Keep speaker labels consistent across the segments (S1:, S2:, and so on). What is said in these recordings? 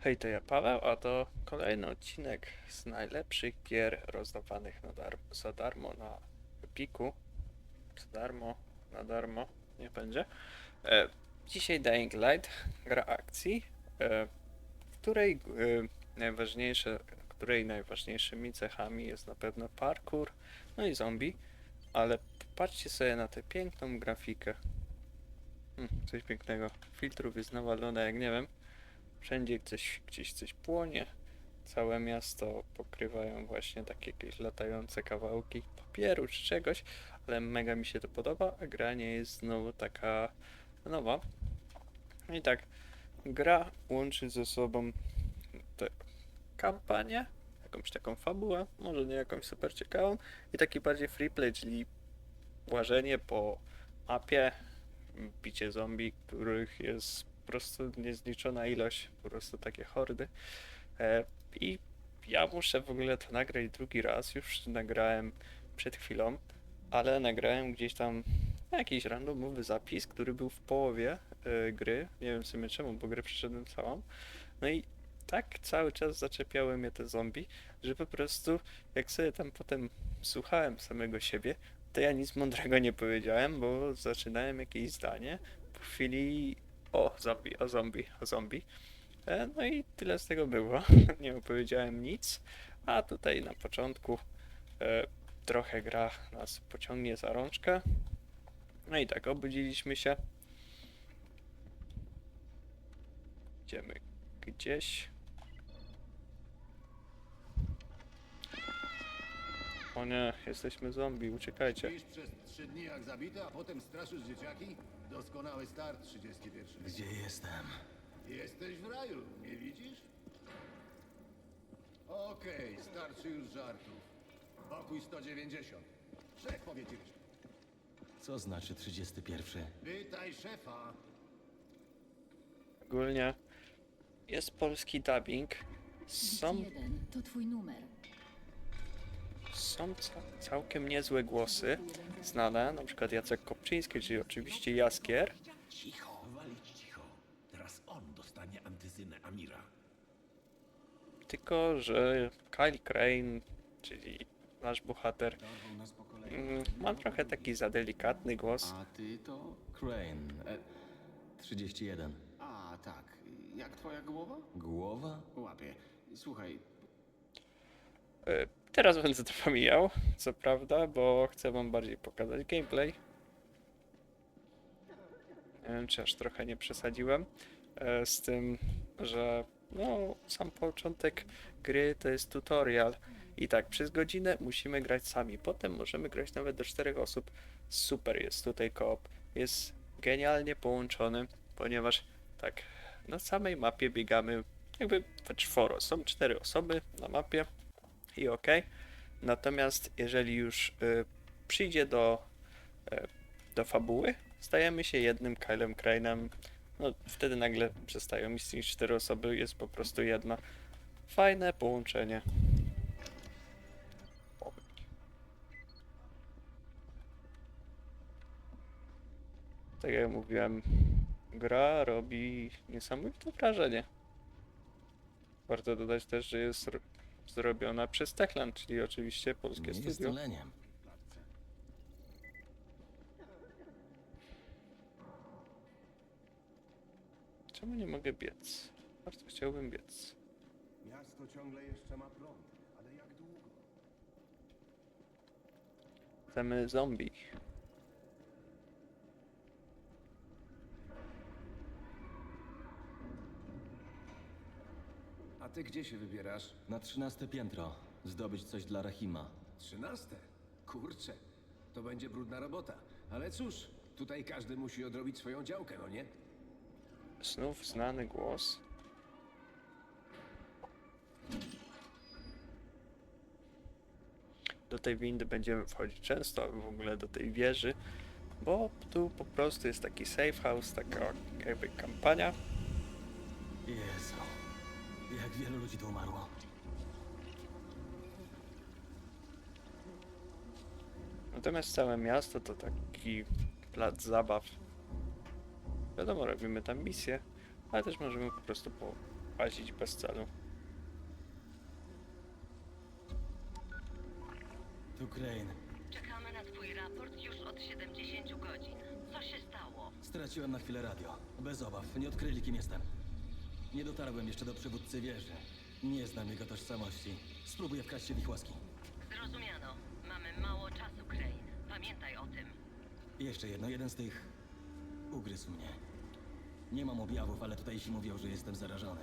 S1: Hej, to ja Paweł, a to kolejny odcinek z najlepszych gier rozdawanych na dar za darmo na Epiku. Za darmo, na darmo, nie będzie. E, dzisiaj Dying Light, gra akcji, e, której e, najważniejsze, której najważniejszymi cechami jest na pewno parkour, no i zombie, ale popatrzcie sobie na tę piękną grafikę. Hmm, coś pięknego. Filtrów jest nawalone jak nie wiem. Wszędzie coś, gdzieś coś płonie. Całe miasto pokrywają właśnie takie jakieś latające kawałki papieru czy czegoś, ale mega mi się to podoba, a gra nie jest znowu taka nowa. No I tak, gra łączy ze sobą tę kampanię, jakąś taką fabułę, może nie jakąś super ciekawą, i taki bardziej free play, czyli łażenie po mapie, bicie zombie, których jest po prostu niezliczona ilość, po prostu takie hordy. E, I ja muszę w ogóle to nagrać drugi raz, już nagrałem przed chwilą, ale nagrałem gdzieś tam jakiś randomowy zapis, który był w połowie e, gry. Nie wiem w sumie czemu, bo grę przeszedłem całą. No i tak cały czas zaczepiały mnie te zombie, że po prostu jak sobie tam potem słuchałem samego siebie, to ja nic mądrego nie powiedziałem, bo zaczynałem jakieś zdanie, po chwili o zombie, o zombie, o zombie. E, no i tyle z tego było. nie opowiedziałem nic, a tutaj na początku e, trochę gra nas pociągnie za rączkę. No i tak, obudziliśmy się. Idziemy gdzieś. O nie, jesteśmy zombie, uciekajcie.
S2: Śpisz przez trzy dni jak zabity, a potem straszysz dzieciaki? Doskonały start 31.
S3: Gdzie jestem?
S2: Jesteś w raju, nie widzisz? Okej, starczy już żartów. Pokój 190. Szef powie ci resztę.
S3: Co znaczy 31?
S2: Pytaj szefa.
S1: Ogólnie jest polski dubbing. Są,
S4: Jeden to twój numer.
S1: Są ca całkiem niezłe głosy znane, na przykład Jacek Kopczyński, czyli oczywiście Jaskier.
S5: Cicho, walić cicho. Teraz on dostanie antyzynę Amira.
S1: Tylko, że Kyle Crane, czyli nasz bohater, mm, ma trochę taki za delikatny głos.
S3: A ty to Crane. E, 31.
S6: A, tak. Jak twoja głowa?
S3: Głowa?
S6: Łapie. Słuchaj,
S1: E, Teraz będę to pomijał, co prawda, bo chcę wam bardziej pokazać gameplay. Nie wiem, czy aż trochę nie przesadziłem e, z tym, że no, sam początek gry to jest tutorial. I tak, przez godzinę musimy grać sami. Potem możemy grać nawet do czterech osób. Super jest tutaj koop. Jest genialnie połączony, ponieważ tak, na samej mapie biegamy jakby we czworo. Są cztery osoby na mapie i ok. Natomiast jeżeli już y, przyjdzie do, y, do fabuły, stajemy się jednym Kylem Crane'em. No, wtedy nagle przestają istnieć cztery osoby, jest po prostu jedna. Fajne połączenie. Tak jak mówiłem, gra robi niesamowite wrażenie. Warto dodać też, że jest zrobiona przez Techland, czyli oczywiście polskie
S3: Nie
S1: studio.
S3: leniem.
S1: Czemu nie mogę biec? Bardzo chciałbym biec.
S2: Miasto ciągle jeszcze ma prąd, ale jak długo?
S1: Chcemy zombie.
S6: Ty gdzie się wybierasz?
S3: Na 13 piętro. Zdobyć coś dla Rahima.
S6: Trzynaste? Kurczę, to będzie brudna robota. Ale cóż, tutaj każdy musi odrobić swoją działkę, no nie?
S1: Znów znany głos. Do tej windy będziemy wchodzić często, w ogóle do tej wieży, bo tu po prostu jest taki safe house, taka jakby kampania.
S3: Jezu. Jak wielu ludzi tu umarło.
S1: Natomiast całe miasto to taki plac zabaw. Wiadomo, robimy tam misje, ale też możemy po prostu po łazić bez celu.
S3: Tu Crane.
S4: Czekamy na twój raport już od 70 godzin. Co się stało?
S3: Straciłem na chwilę radio. Bez obaw, nie odkryli kim jestem. Nie dotarłem jeszcze do przywódcy wieży. Nie znam jego tożsamości. Spróbuję wkraść się w ich łaski.
S4: Zrozumiano. Mamy mało czasu, Crane. Pamiętaj o tym.
S3: Jeszcze jedno, jeden z tych ugryzł mnie. Nie mam objawów, ale tutaj się mówią, że jestem zarażony.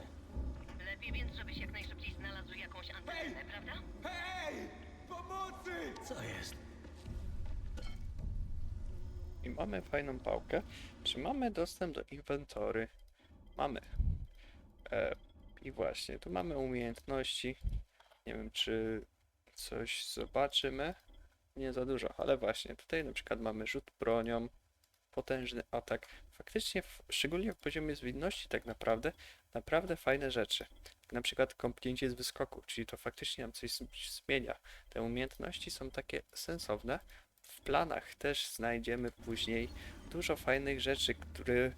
S4: Lepiej więc, żebyś jak najszybciej znalazł jakąś antenę, prawda?
S3: Hej! Pomocy! Co jest?
S1: I mamy fajną pałkę. Czy mamy dostęp do inwentory? Mamy. E, I właśnie, tu mamy umiejętności. Nie wiem, czy coś zobaczymy. Nie za dużo, ale właśnie, tutaj na przykład mamy rzut bronią, potężny atak. Faktycznie, w, szczególnie w poziomie zwinności, tak naprawdę, naprawdę fajne rzeczy. Na przykład kąpnięcie z wyskoku, czyli to faktycznie nam coś zmienia. Te umiejętności są takie sensowne. W planach też znajdziemy później dużo fajnych rzeczy, które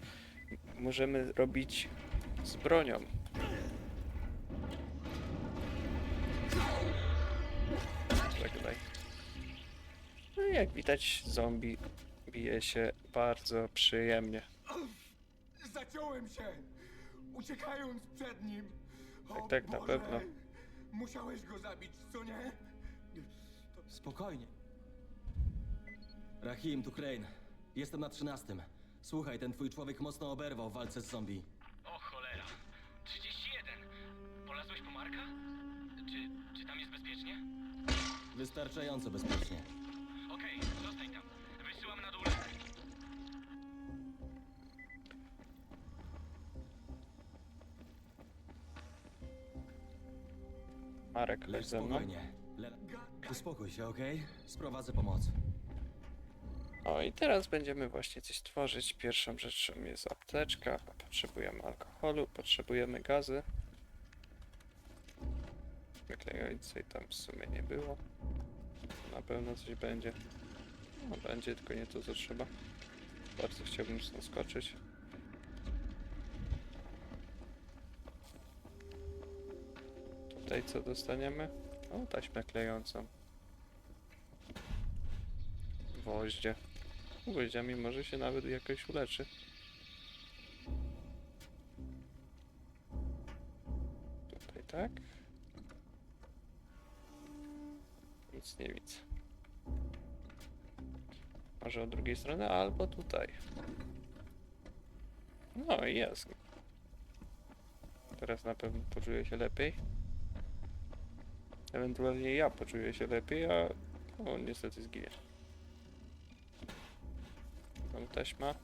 S1: możemy robić z bronią. Żegnaj. No i jak widać, zombie bije się bardzo przyjemnie.
S7: Zaciąłem się, uciekając przed nim. O
S1: Tak, tak, na
S7: Boże,
S1: pewno.
S7: Musiałeś go zabić, co nie?
S3: Spokojnie. Rahim, tu Crane. Jestem na trzynastym. Słuchaj, ten twój człowiek mocno oberwał w walce z zombie.
S8: Tam jest bezpiecznie?
S3: Wystarczająco bezpiecznie.
S8: Okej, zostań tam. Wysyłam na dół.
S1: Marek,
S3: Lecz
S1: ze mną.
S3: spokojnie. Le... Uspokój się, okej? Sprowadzę pomoc.
S1: O i teraz będziemy właśnie coś tworzyć. Pierwszą rzeczą jest apteczka. Potrzebujemy alkoholu, potrzebujemy gazy. Wyklejającej tam w sumie nie było. Na pewno coś będzie. No będzie, tylko nie to co trzeba. Bardzo chciałbym stąd skoczyć. Tutaj co dostaniemy? O, taśmę klejącą. Gwoździe. Gwoździami może się nawet jakoś uleczy. Tutaj tak. Nic nie widzę. Może od drugiej strony, albo tutaj. No i jest. Teraz na pewno poczuję się lepiej. Ewentualnie ja poczuję się lepiej, a on niestety zginie. Tam taśma.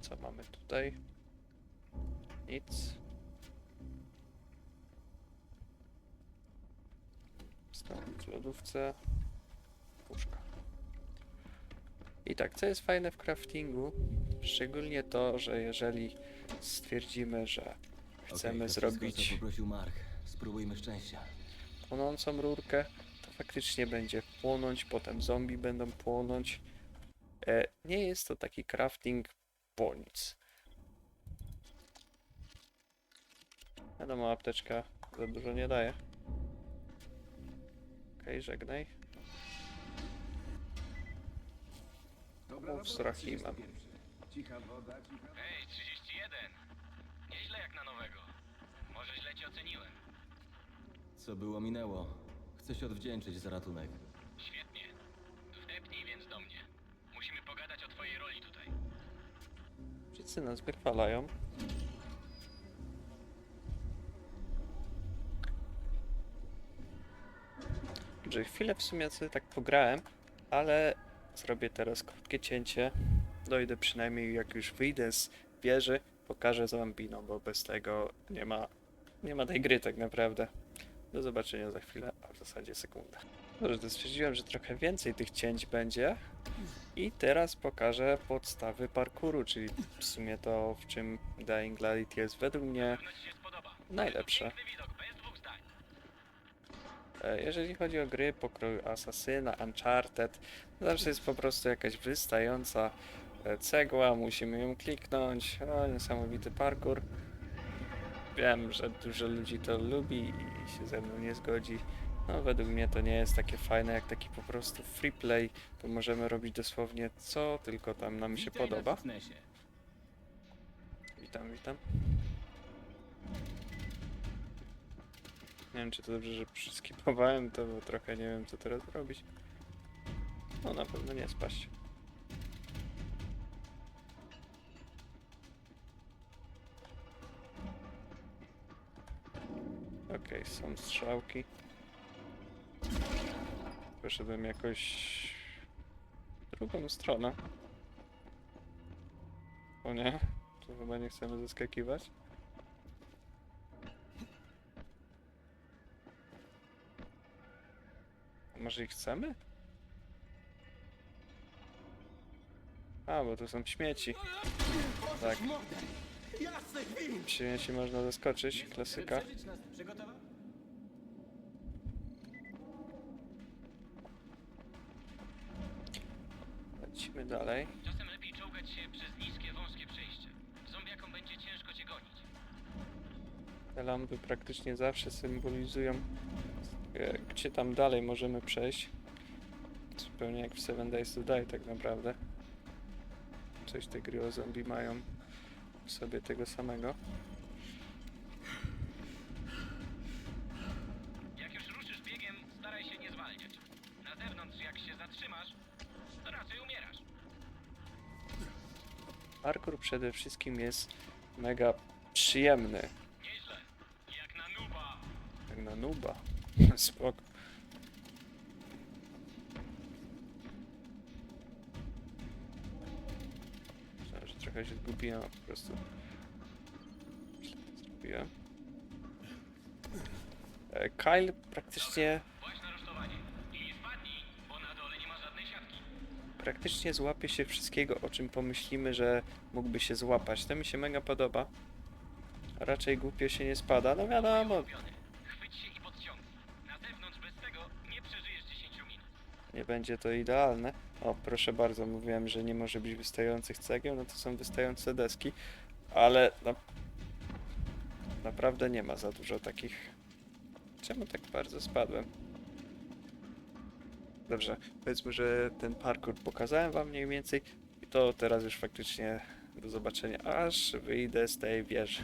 S1: Co mamy tutaj? Lodówce. Puszka. I tak, co jest fajne w craftingu? Szczególnie to, że jeżeli stwierdzimy, że chcemy
S3: Okej, to wszystko,
S1: zrobić
S3: co poprosił Mark. Spróbujmy szczęścia.
S1: płonącą rurkę, to faktycznie będzie płonąć, potem zombie będą płonąć. E, nie jest to taki crafting po nic. Wiadomo, apteczka za dużo nie daje. Okej, żegnaj.
S2: Dobra
S1: Mów z
S2: robota,
S1: Rahimem.
S2: 31. Cicha woda, cicha...
S8: Hej, 31. Nieźle jak na nowego. Może źle cię oceniłem.
S3: Co było, minęło. Chcę się odwdzięczyć za ratunek.
S8: Świetnie. Wdepnij więc do mnie. Musimy pogadać o twojej roli tutaj.
S1: Wszyscy nas wychwalają. Że chwilę w sumie sobie tak pograłem, ale zrobię teraz krótkie cięcie. Dojdę przynajmniej jak już wyjdę z wieży, pokażę Zambino, bo bez tego nie ma, nie ma tej gry tak naprawdę. Do zobaczenia za chwilę, a w zasadzie sekundę. Dobrze, to stwierdziłem, że trochę więcej tych cięć będzie. I teraz pokażę podstawy parkouru, czyli w sumie to, w czym Dying Light jest według mnie najlepsze. Jeżeli chodzi o gry pokroju Asasyna, Uncharted, zawsze jest po prostu jakaś wystająca e, cegła, musimy ją kliknąć. O, niesamowity parkour. Wiem, że dużo ludzi to lubi i się ze mną nie zgodzi. No, według mnie to nie jest takie fajne jak taki po prostu free play. To możemy robić dosłownie co tylko tam nam się
S8: Witaj
S1: podoba. Witam, witam. Nie wiem, czy to dobrze, że przeskipowałem to, bo trochę nie wiem, co teraz robić. No, na pewno nie spaść. Okej, są strzałki. Poszedłem jakoś w drugą stronę. O nie, to chyba nie chcemy zaskakiwać. Może i chcemy? A, bo to są śmieci. Tak.
S7: Jasny gwint!
S1: Śmieci można zaskoczyć, klasyka.
S8: Wyprzedzić nas przygotował?
S1: Lecimy dalej.
S8: Czasem lepiej czołgać się przez niskie, wąskie przejścia. Zombiakom będzie ciężko cię gonić.
S1: Te lampy praktycznie zawsze symbolizują, gdzie tam dalej możemy przejść. Zupełnie jak w Seven Days to Die tak naprawdę. Coś te gry o zombie mają w sobie tego samego.
S8: Jak już ruszysz biegiem, staraj się nie zwalniać. Na zewnątrz, jak się zatrzymasz, to raczej umierasz.
S1: Parkour przede wszystkim jest mega przyjemny,
S8: Nieźle. Jak na nuba.
S1: jak na nuba. Spoko. Myślałem, że trochę się zgubiłem, po prostu zrobiłem. E, Kyle praktycznie, praktycznie złapie się wszystkiego, o czym pomyślimy, że mógłby się złapać. To mi się mega podoba. Raczej głupio się nie spada, no wiadomo,
S8: Nie
S1: będzie to idealne. O, proszę bardzo, mówiłem, że nie może być wystających cegieł, no to są wystające deski, ale na... naprawdę nie ma za dużo takich. Czemu tak bardzo spadłem? Dobrze, powiedzmy, że ten parkour pokazałem wam mniej więcej i to teraz już faktycznie do zobaczenia, aż wyjdę z tej wieży.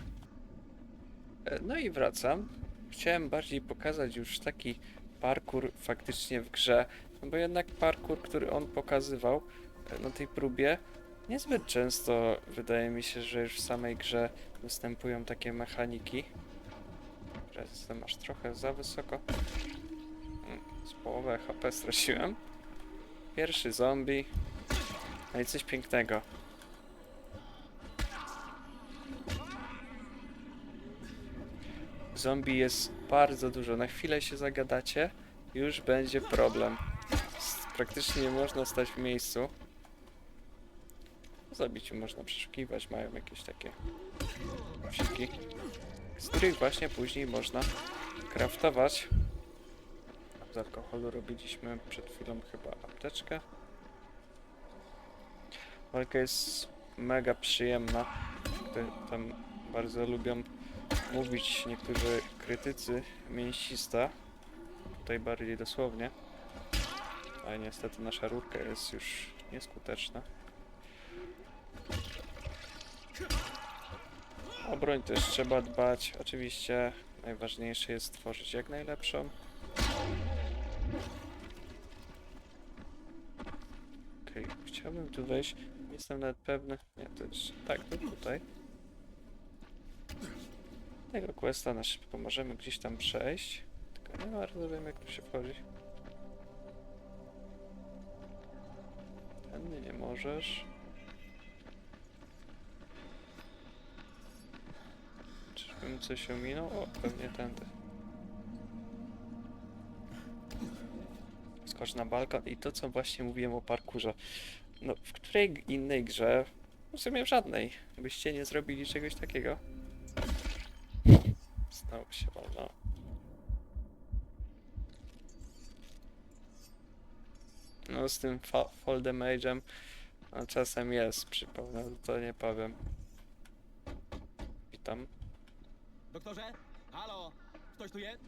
S1: E, No i wracam. Chciałem bardziej pokazać już taki parkour faktycznie w grze, no bo jednak parkour, który on pokazywał e, na tej próbie, niezbyt często wydaje mi się, że już w samej grze występują takie mechaniki. Jestem aż trochę za wysoko. Mm, Z połowę HP straciłem. Pierwszy zombie. No i coś pięknego. Zombie jest bardzo dużo. Na chwilę się zagadacie, już będzie problem. Praktycznie nie można stać w miejscu. Po zabiciu można przeszukiwać, mają jakieś takie psiki, z których właśnie później można craftować. Z alkoholu robiliśmy przed chwilą chyba apteczkę. Walka jest mega przyjemna. Tam bardzo lubią mówić niektórzy krytycy mięsista. Tutaj bardziej dosłownie. Ale niestety nasza rurka jest już nieskuteczna. O broń też trzeba dbać. Oczywiście najważniejsze jest stworzyć jak najlepszą. Okej, chciałbym tu wejść. Jestem nawet pewny. Nie, to jest... Tak, to tutaj. Tego questa na szybko możemy gdzieś tam przejść. Tylko nie bardzo wiem jak tu się wchodzi. Możesz. Czyżbym coś ominął? O, pewnie tędy. Skocz na balkon i to co właśnie mówiłem o parkurze. No, w której innej grze, w sumie w żadnej, byście nie zrobili czegoś takiego? Znowu się wolno. No z tym fa- fall damage'em, A czasem jest, przypomnę, to nie powiem. Witam.
S3: Doktorze? Halo? Ktoś tu jest?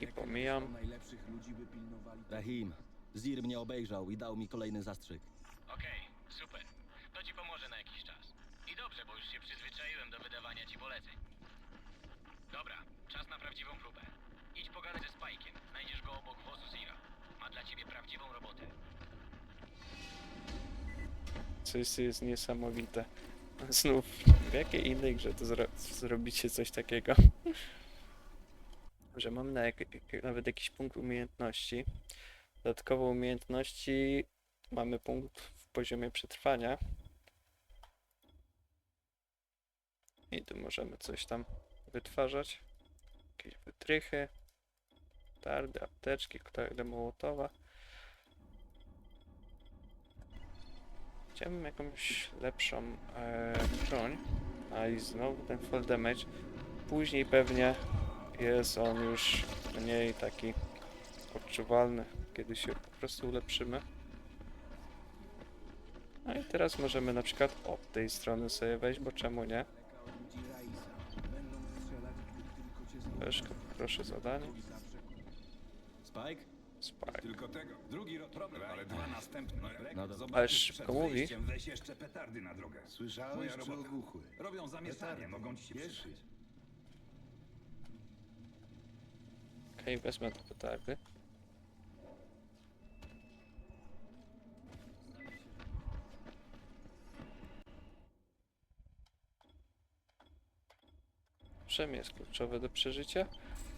S1: I pomijam.
S6: Najlepszych ludzi by pilnowali.
S3: Rahim. Zir mnie obejrzał i dał mi kolejny zastrzyk.
S8: Okej, super. To ci pomoże na jakiś czas. I dobrze, bo już się przyzwyczaiłem do wydawania ci poleceń. Dobra, czas na prawdziwą próbę. Idź pogadać ze Spajkiem. Znajdziesz go obok wozu Zira. Ma dla ciebie prawdziwą robotę.
S1: Coś jest niesamowite. Znów, w jakiej innej grze to zro zrobicie coś takiego? Że mam na jak nawet jakiś punkt umiejętności. Dodatkowo umiejętności mamy punkt w poziomie przetrwania. I tu możemy coś tam wytwarzać. Jakieś wytrychy, tardy, apteczki, koktajle mołotowa. Chciałbym jakąś lepszą e, broń. A i znowu ten full damage. Później pewnie jest on już mniej taki odczuwalny, kiedy się po prostu ulepszymy. No i teraz możemy na przykład od tej strony sobie wejść, bo czemu nie? Leszko, proszę zadanie.
S3: Spike?
S1: Spike.
S9: Tylko tego. Drugi problem, ale dwa następne.
S3: No dobra.
S9: Zobaczysz
S1: Ale szybko mówi.
S9: Weź jeszcze petardy na drogę.
S2: Słyszałeś
S9: Moja
S2: czy
S9: robota.
S2: ogłuchły?
S9: Robią zamieszanie,
S2: Petardy.
S9: mogą ci się
S2: Wiesz?
S9: przydać.
S1: Okej, wezmę te petardy. Przemie jest kluczowe do przeżycia.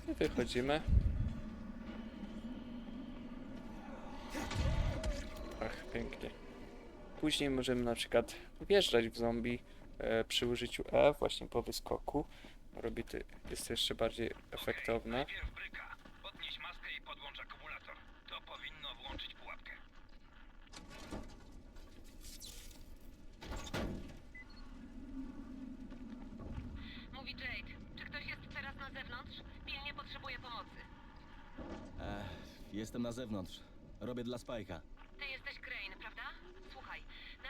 S1: I wychodzimy. Pięknie. Później możemy na przykład wjeżdżać w zombie e, przy użyciu E właśnie po wyskoku. Robi to, jest to jeszcze bardziej efektowne.
S8: Najpierw bryka. Podnieś maskę i podłącz akumulator. To powinno włączyć pułapkę.
S4: Mówi Jade. Czy ktoś jest teraz na zewnątrz? Pilnie potrzebuje pomocy.
S3: Jestem na zewnątrz. Robię dla.
S4: Ty jesteś? Słuchaj,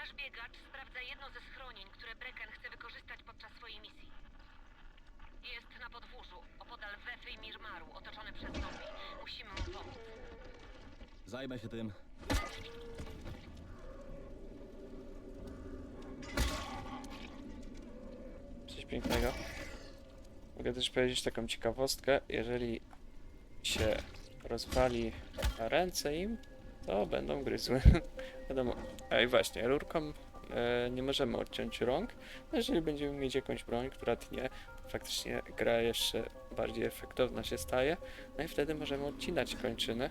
S4: nasz biegacz sprawdza jedno ze schronień, które Brecken chce wykorzystać podczas swojej misji. Jest na podwórzu, opodal Wefy i Mirmaru, otoczony przez zombie. Musimy mu pomóc.
S3: Zajmę się tym.
S1: Coś pięknego. Mogę też powiedzieć taką ciekawostkę. Jeżeli się rozwali ręce im, to będą gryzły. Wiadomo. A i właśnie, rurką e, nie możemy odciąć rąk. No Jeżeli będziemy mieć jakąś broń, która tnie, faktycznie gra jeszcze bardziej efektowna się staje. No i wtedy możemy odcinać kończyny.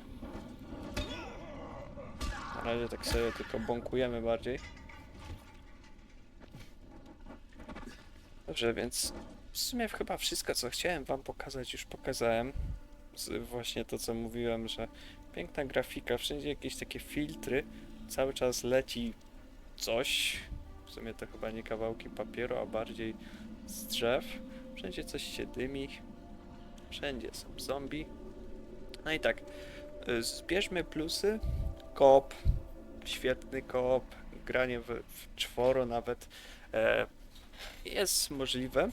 S1: Na razie tak sobie tylko bąkujemy bardziej. Dobrze, więc w sumie chyba wszystko, co chciałem wam pokazać, już pokazałem. Z- Właśnie to, co mówiłem, że piękna grafika, wszędzie jakieś takie filtry, cały czas leci coś. W sumie to chyba nie kawałki papieru, a bardziej z drzew. Wszędzie coś się dymi. Wszędzie są zombie. No i tak, y, zbierzmy plusy. Koop, świetny koop, granie w, w czworo nawet. E, jest możliwe.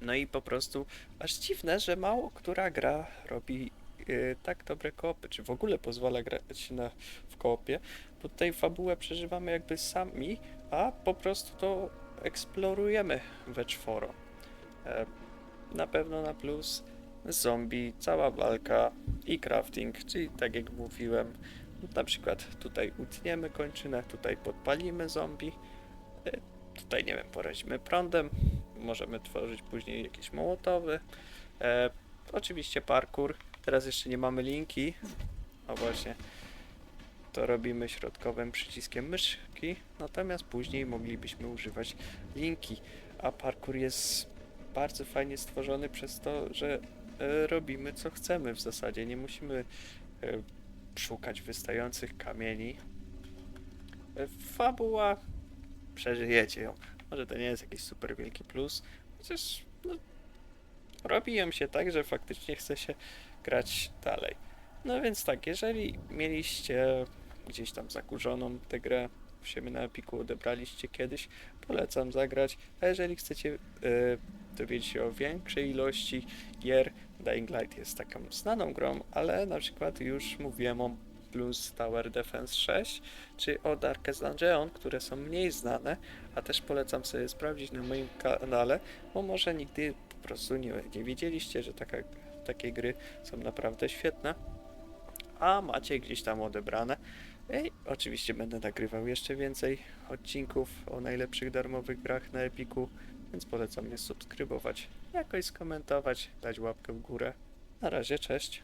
S1: No i po prostu aż dziwne, że mało która gra robi y, tak dobre koopy, czy w ogóle pozwala grać na, w koopie, bo tutaj fabułę przeżywamy jakby sami, a po prostu to eksplorujemy we czworo. E, na pewno na plus zombie, cała walka i crafting, czyli tak jak mówiłem, na przykład tutaj utniemy kończynę, tutaj podpalimy zombie, e, tutaj nie wiem, porazimy prądem, możemy tworzyć później jakieś mołotowy. E, oczywiście parkour. Teraz jeszcze nie mamy linki. A właśnie to robimy środkowym przyciskiem myszki, natomiast później moglibyśmy używać linki. A parkour jest bardzo fajnie stworzony przez to, że e, robimy co chcemy w zasadzie. Nie musimy e, szukać wystających kamieni. E, fabuła przeżyjecie ją. Może to nie jest jakiś super wielki plus, chociaż no, robi ją się tak, że faktycznie chce się grać dalej. No więc tak, jeżeli mieliście gdzieś tam zakurzoną tę grę w siebie na Epiku odebraliście kiedyś, polecam zagrać. A jeżeli chcecie e, dowiedzieć się o większej ilości gier, Dying Light jest taką znaną grą, ale na przykład już mówiłem o Blues Tower Defense 6 czy o Darkest Dungeon, które są mniej znane, a też polecam sobie sprawdzić na moim kanale, bo może nigdy po prostu nie, nie wiedzieliście, że taka, takie gry są naprawdę świetne, a macie gdzieś tam odebrane. I oczywiście będę nagrywał jeszcze więcej odcinków o najlepszych darmowych grach na Epiku, więc polecam je subskrybować, jakoś skomentować, dać łapkę w górę. Na razie, cześć.